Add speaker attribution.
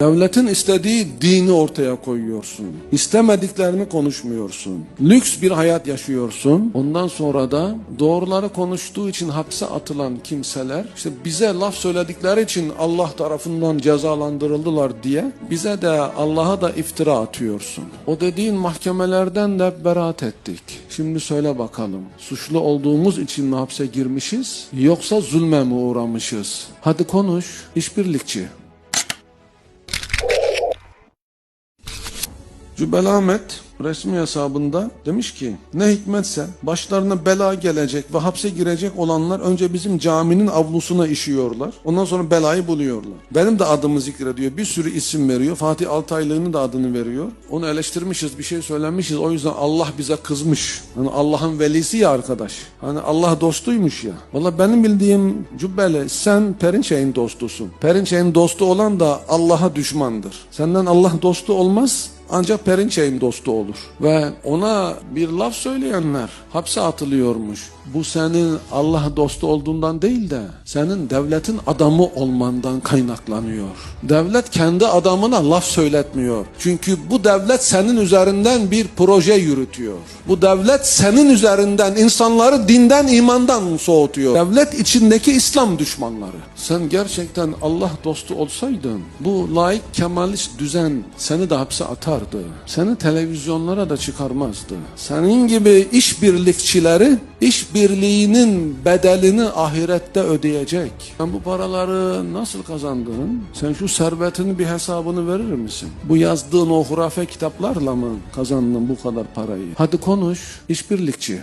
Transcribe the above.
Speaker 1: Devletin istediği dini ortaya koyuyorsun. İstemediklerini konuşmuyorsun. Lüks bir hayat yaşıyorsun. Ondan sonra da doğruları konuştuğu için hapse atılan kimseler işte bize laf söyledikleri için Allah tarafından cezalandırıldılar diye bize de Allah'a da iftira atıyorsun. O dediğin mahkemelerden de beraat ettik. Şimdi söyle bakalım. Suçlu olduğumuz için mi hapse girmişiz yoksa zulme mi uğramışız? Hadi konuş. İşbirlikçi. Cübbeli Ahmet resmi hesabında demiş ki ne hikmetse başlarına bela gelecek ve hapse girecek olanlar önce bizim caminin avlusuna işiyorlar. Ondan sonra belayı buluyorlar. Benim de adımı zikrediyor. Bir sürü isim veriyor. Fatih Altaylı'nın da adını veriyor. Onu eleştirmişiz, bir şey söylemişiz. O yüzden Allah bize kızmış. Hani Allah'ın velisi ya arkadaş. Hani Allah dostuymuş ya. Valla benim bildiğim Cübbeli sen Perinçey'in dostusun. Perinçey'in dostu olan da Allah'a düşmandır. Senden Allah dostu olmaz ancak Perinçey'in dostu olur. Ve ona bir laf söyleyenler hapse atılıyormuş. Bu senin Allah dostu olduğundan değil de senin devletin adamı olmandan kaynaklanıyor. Devlet kendi adamına laf söyletmiyor. Çünkü bu devlet senin üzerinden bir proje yürütüyor. Bu devlet senin üzerinden insanları dinden imandan soğutuyor. Devlet içindeki İslam düşmanları. Sen gerçekten Allah dostu olsaydın bu laik kemalist düzen seni de hapse atardı. Seni televizyonlara da çıkarmazdı. Senin gibi işbirlikçileri işbirliğinin bedelini ahirette ödeyecek. Sen bu paraları nasıl kazandın? Sen şu servetinin bir hesabını verir misin? Bu yazdığın o hurafe kitaplarla mı kazandın bu kadar parayı? Hadi konuş, işbirlikçi.